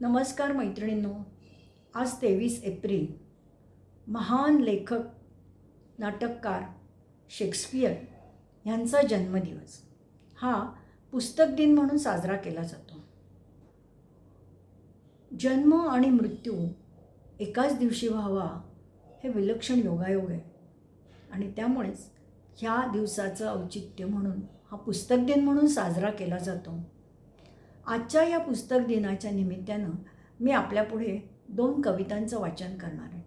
नमस्कार मैत्रिणींनो आज तेवीस एप्रिल महान लेखक नाटककार शेक्सपियर ह्यांचा जन्मदिवस. हा पुस्तक दिन म्हणून साजरा केला जातो. जन्म आणि मृत्यू एकाच दिवशी व्हावा हे विलक्षण योगायोग आहे. आणि त्यामुळेच ह्या दिवसाचं औचित्य म्हणून हा पुस्तक दिन म्हणून साजरा केला जातो. आजच्या या पुस्तक दिनाच्या निमित्तानं मी आपल्यापुढे दोन कवितांचं वाचन करणार आहे.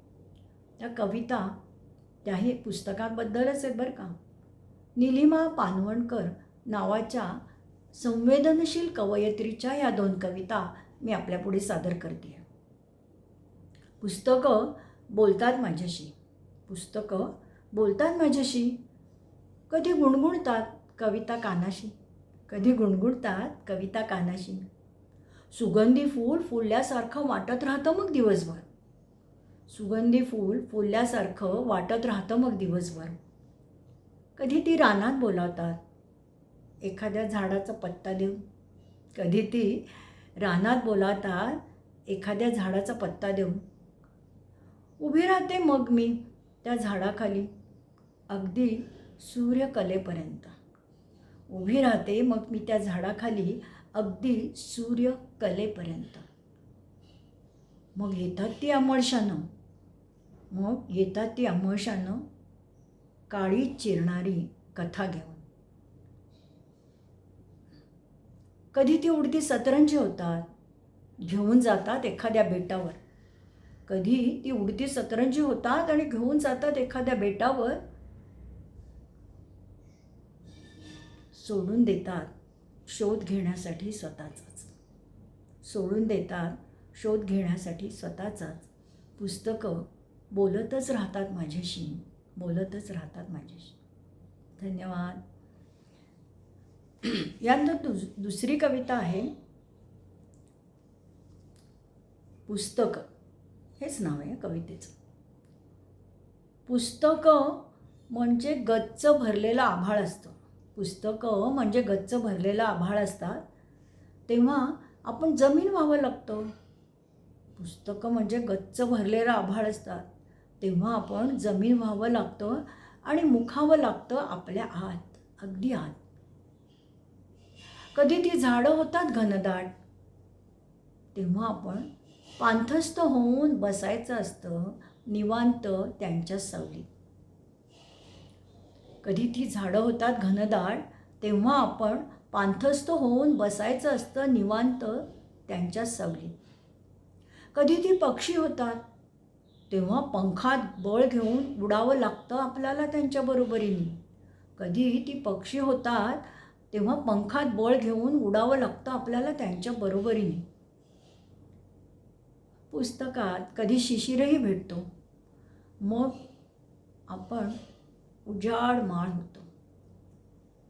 त्या कविता त्याही पुस्तकाबद्दलच आहेत बरं का. निलिमा पानवणकर नावाच्या संवेदनशील कवयत्रीच्या या दोन कविता मी आपल्यापुढे सादर करते. पुस्तकं बोलतात माझ्याशी. पुस्तकं बोलतात माझ्याशी. कधी गुणगुणतात कविता कानाशी. कधी गुणगुणतात कविता कानाशी. सुगंधी फूल फुलल्यासारखं वाटत राहतं मग दिवसभर. सुगंधी फूल फुलल्यासारखं वाटत राहतं मग दिवसभर. कधी ती रानात बोलावतात. एखाद्या झाडाचा पत्ता देऊन. कधी ती रानात बोलावतात. एखाद्या झाडाचा पत्ता देऊन. उभी राहते मग मी त्या झाडाखाली. अगदी सूर्यकलेपर्यंत. उभी राहते मग मी त्या झाडाखाली अगदी सूर्य कलेपर्यंत मग येतात ती अमळशानं मग येतात ती अमळशानं काळी चिरणारी कथा घेऊन. कधी ती उडती सतरंजी होतात घेऊन जातात एखाद्या बेटावर. कधी ती उडती सतरंजी होतात आणि घेऊन जातात एखाद्या बेटावर सोडून देतात शोध घेण्यासाठी स्वतःचाच. सोडून देतात शोध घेण्यासाठी स्वतःचाच. पुस्तकं बोलतच राहतात माझ्याशी बोलतच राहतात माझ्याशी. धन्यवाद. यानंतर दुस दुसरी कविता आहे पुस्तकं. हेच नाव आहे कवितेचं. पुस्तकं म्हणजे गच्च भरलेलं आभाळ असतं. पुस्तकं म्हणजे गच्च भरलेलं आभाळ असतात तेव्हा आपण जमीन व्हावं लागतं. पुस्तकं म्हणजे गच्च भरलेलं आभाळ असतात तेव्हा आपण जमीन व्हावं लागतं आणि मुखावं लागतं आपल्या आत अगदी आत. कधी ती झाडं होतात घनदाट तेव्हा आपण पांथस्थ होऊन बसायचं असतं निवांत त्यांच्या सावलीत कधी ती झाडं होतात घनदाळ तेव्हा आपण पांथस्थ होऊन बसायचं असतं निवांत त्यांच्या सावली कधी ती पक्षी होतात तेव्हा पंखात बळ घेऊन उडावं लागतं आपल्याला त्यांच्या बरोबरीने. कधी ती पक्षी होतात तेव्हा पंखात बळ घेऊन उडावं लागतं आपल्याला त्यांच्या बरोबरीने. पुस्तकात कधी शिशिरही भेटतो. मग आपण उजाड माळ होतो.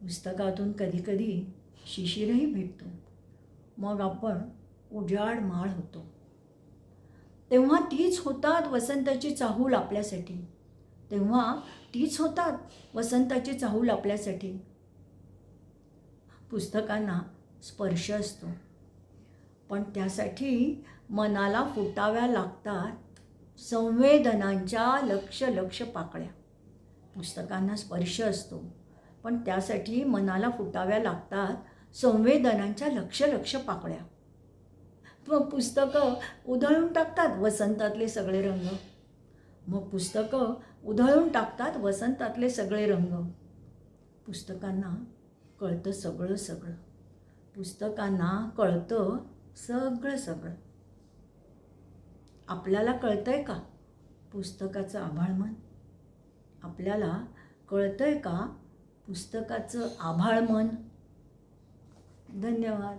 पुस्तकातून कधीकधी शिशिरही भेटतो. मग आपण उजाड माळ होतो. तेव्हा तीच होतात वसंताची चाहूल आपल्यासाठी. तेव्हा तीच होतात वसंताची चाहूल आपल्यासाठी. पुस्तकांना स्पर्श असतो. पण त्यासाठी मनाला फुटाव्या लागतात संवेदनांच्या लक्ष लक्ष पाकळ्या. पुस्तकांना स्पर्श असतो. पण त्यासाठी मनाला फुटाव्या लागतात संवेदनांच्या लक्ष लक्ष पाकळ्या. मग पुस्तकं उधळून टाकतात वसंतातले सगळे रंग. मग पुस्तकं उधळून टाकतात वसंतातले सगळे रंग. पुस्तकांना कळतं सगळं सगळं. पुस्तकांना कळतं सगळं सगळं. आपल्याला कळतंय का? पुस्तकाचं आभाळ मन. आपल्याला कळतं आहे का? पुस्तकाचं आभाळ मन. धन्यवाद.